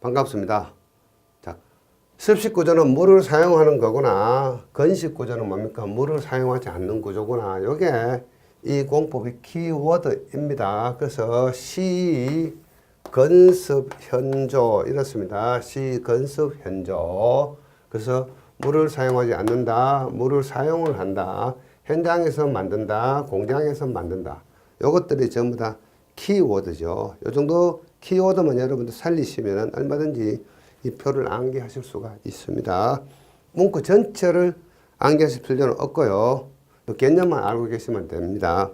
반갑습니다. 자, 습식 구조는 물을 사용하는 거구나. 건식 구조는 뭡니까? 물을 사용하지 않는 구조구나. 요게 이 공법의 키워드입니다. 그래서 시 건습 현조 이렇습니다. 시 건습 현조. 그래서 물을 사용하지 않는다. 물을 사용을 한다. 현장에서 만든다. 공장에서 만든다. 요것들이 전부 다 키워드죠. 요 정도 키워드만 여러분들 살리시면 얼마든지 이 표를 암기하실 수가 있습니다. 문구 전체를 암기하실 필요는 없고요. 요 개념만 알고 계시면 됩니다.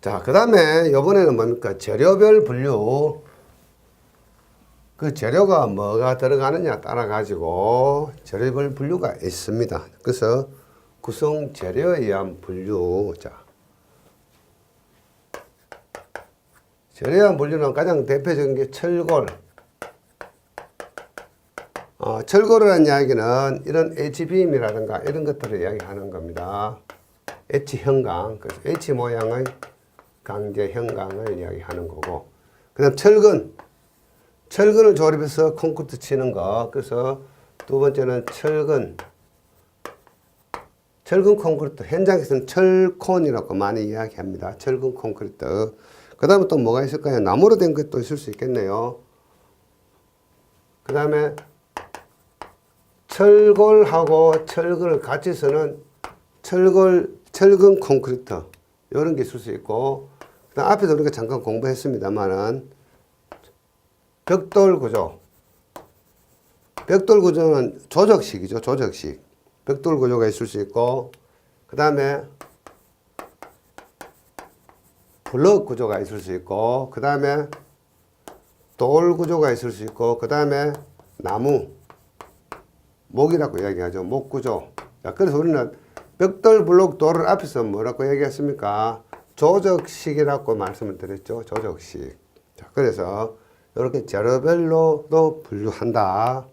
자, 그 다음에 이번에는 뭡니까? 재료별 분류. 그 재료가 뭐가 들어가느냐 따라 가지고 재료별 분류가 있습니다. 그래서 구성 재료에 의한 분류. 자, 의한 분류는 가장 대표적인 게 철골. 어, 철골이라는 이야기는 이런 H빔이라든가 이런 것들을 이야기하는 겁니다. 그래서 H 모양의 강제 형광을 이야기하는 거고, 그 다음 철근. 철근을 조립해서 콘크리트 치는 거. 그래서 두 번째는 철근. 철근 콘크리트. 현장에서는 철콘이라고 많이 이야기합니다. 철근 콘크리트. 그 다음에 또 뭐가 있을까요? 나무로 된 것도 있을 수 있겠네요. 그 다음에 철골하고 철근을 같이 쓰는 철골, 철근 콘크리트. 이런 게 있을 수 있고, 그 다음 앞에도 우리가 잠깐 공부했습니다만은, 벽돌 구조. 벽돌 구조는 조적식이죠, 조적식. 벽돌 구조가 있을 수 있고, 그 다음에 블럭 구조가 있을 수 있고, 그 다음에 돌 구조가 있을 수 있고, 그 다음에 나무, 목이라고 이야기하죠. 목 구조. 자, 그래서 우리는 벽돌 블록 돌을 앞에서 뭐라고 얘기했습니까? 조적식이라고 말씀을 드렸죠. 조적식. 자, 그래서 이렇게 재료별로도 분류한다.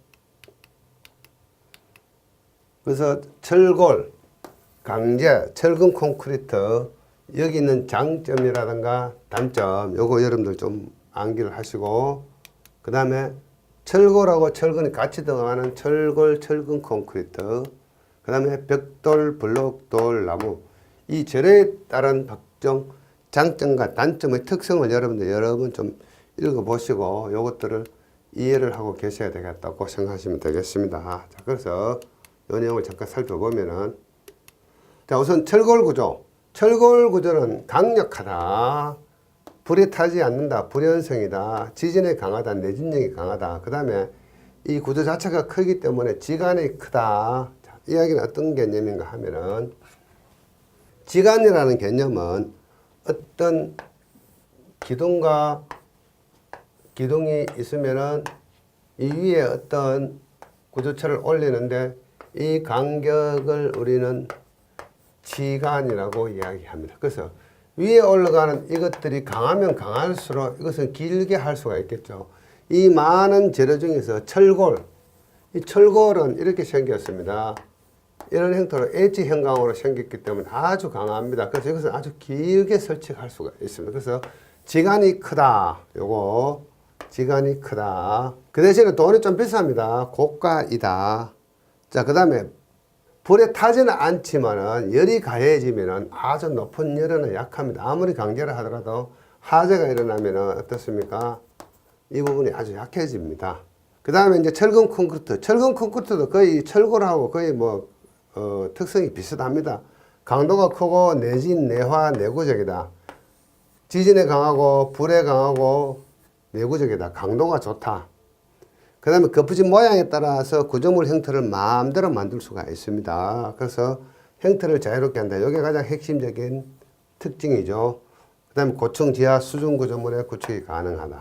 그래서 철골, 강제, 철근 콘크리트 여기 있는 장점이라든가 단점 요거 여러분들 좀 암기를 하시고 그 다음에 철골하고 철근이 같이 들어가는 철골, 철근 콘크리트 그 다음에 벽돌, 블록돌, 나무 이 절에 따른 박정 장점과 단점의 특성을 여러분들 여러 번 좀 읽어보시고 요것들을 이해를 하고 계셔야 되겠다고 생각하시면 되겠습니다. 자, 그래서 이 내용을 잠깐 살펴보면은 자, 우선 철골 구조. 철골 구조는 강력하다. 불에 타지 않는다. 불연성이다. 지진에 강하다. 내진력이 강하다. 그 다음에 이 구조 자체가 크기 때문에 지간이 크다. 자, 이야기는 어떤 개념인가 하면은 지간이라는 개념은 어떤 기둥과 기둥이 있으면은 이 위에 어떤 구조체를 올리는데 이 간격을 우리는 지간이라고 이야기합니다. 그래서 위에 올라가는 이것들이 강하면 강할수록 이것은 길게 할 수가 있겠죠. 이 많은 재료 중에서 철골, 이 철골은 이렇게 생겼습니다. 이런 형태로 H 형광으로 생겼기 때문에 아주 강합니다. 그래서 이것은 아주 길게 설치할 수가 있습니다. 그래서 지간이 크다. 요거 지간이 크다. 그 대신에 돈이 좀 비쌉니다. 고가이다. 자, 그 다음에 불에 타지는 않지만은 열이 가해지면은 아주 높은 열에는 약합니다. 아무리 강제를 하더라도 화재가 일어나면은 어떻습니까? 이 부분이 아주 약해집니다. 그 다음에 이제 철근 콘크리트. 철근 콘크리트도 거의 철골하고 거의 뭐, 어, 특성이 비슷합니다. 강도가 크고 내진, 내화, 내구적이다. 지진에 강하고 불에 강하고 내구적이다. 강도가 좋다. 그 다음에 거푸진 모양에 따라서 구조물 형태를 마음대로 만들 수가 있습니다. 그래서 형태를 자유롭게 한다. 이게 가장 핵심적인 특징이죠. 그 다음에 고층 지하 수중 구조물의 구축이 가능하다.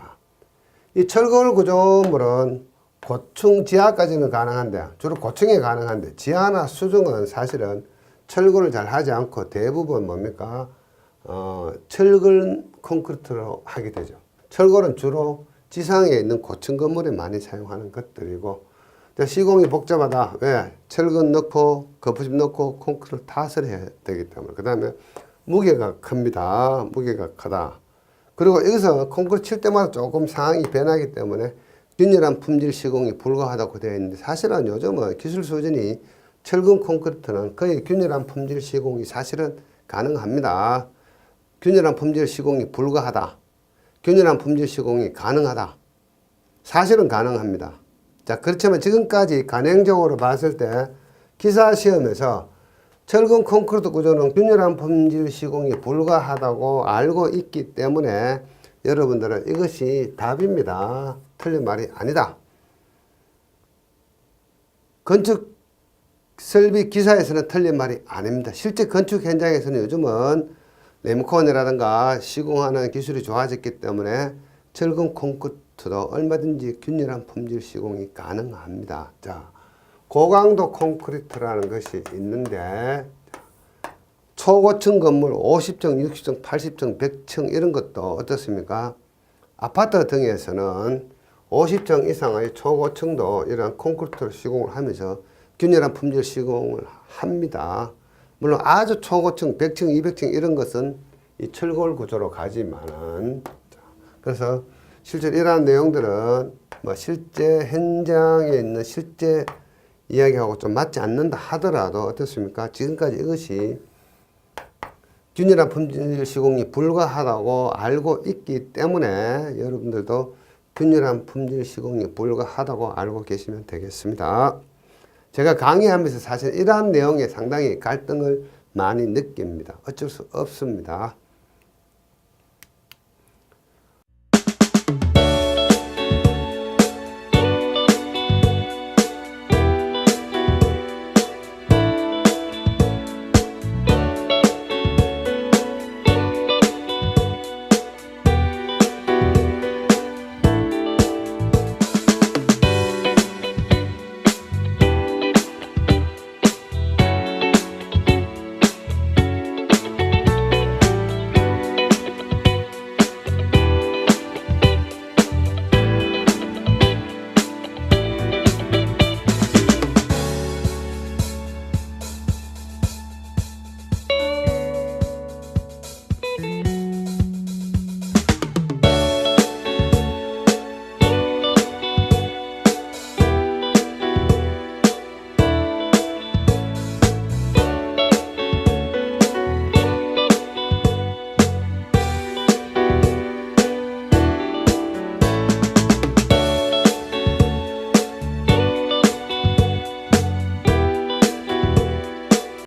이 철골 구조물은 고층 지하까지는 가능한데 주로 고층에 가능한데 지하나 수중은 사실은 철골을 잘 하지 않고 대부분 뭡니까 어, 철근 콘크리트로 하게 되죠. 철골은 주로 지상에 있는 고층 건물에 많이 사용하는 것들이고 시공이 복잡하다. 왜? 철근 넣고 거푸집 넣고 콘크리트 탓을 해야 되기 때문에 그 다음에 무게가 큽니다. 무게가 크다. 그리고 여기서 콘크리트 칠 때마다 조금 상황이 변하기 때문에 균일한 품질 시공이 불가하다고 되어 있는데 사실은 요즘은 기술 수준이 철근 콘크리트는 거의 균일한 품질 시공이 사실은 가능합니다. 균일한 품질 시공이 불가하다. 균일한 품질 시공이 가능하다. 사실은 가능합니다. 자, 그렇지만 지금까지 간행적으로 봤을 때 기사 시험에서 철근 콘크리트 구조는 균일한 품질 시공이 불가하다고 알고 있기 때문에 여러분들은 이것이 답입니다. 틀린 말이 아니다. 건축 설비 기사에서는 틀린 말이 아닙니다. 실제 건축 현장에서는 요즘은 네모콘이라든가 시공하는 기술이 좋아졌기 때문에 철근 콘크리트도 얼마든지 균일한 품질 시공이 가능합니다. 자, 고강도 콘크리트라는 것이 있는데 초고층 건물 50층, 60층, 80층, 100층 이런 것도 어떻습니까? 아파트 등에서는 50층 이상의 초고층도 이러한 콘크리트로 시공을 하면서 균일한 품질 시공을 합니다. 물론 아주 초고층 100층, 200층 이런 것은 이 철골 구조로 가지만은 자, 그래서 실제 이러한 내용들은 뭐 실제 현장에 있는 실제 이야기하고 좀 맞지 않는다 하더라도 어떻습니까? 지금까지 이것이 균일한 품질 시공이 불가하다고 알고 있기 때문에 여러분들도 균일한 품질 시공이 불가하다고 알고 계시면 되겠습니다. 제가 강의하면서 사실 이러한 내용에 상당히 갈등을 많이 느낍니다. 어쩔 수 없습니다.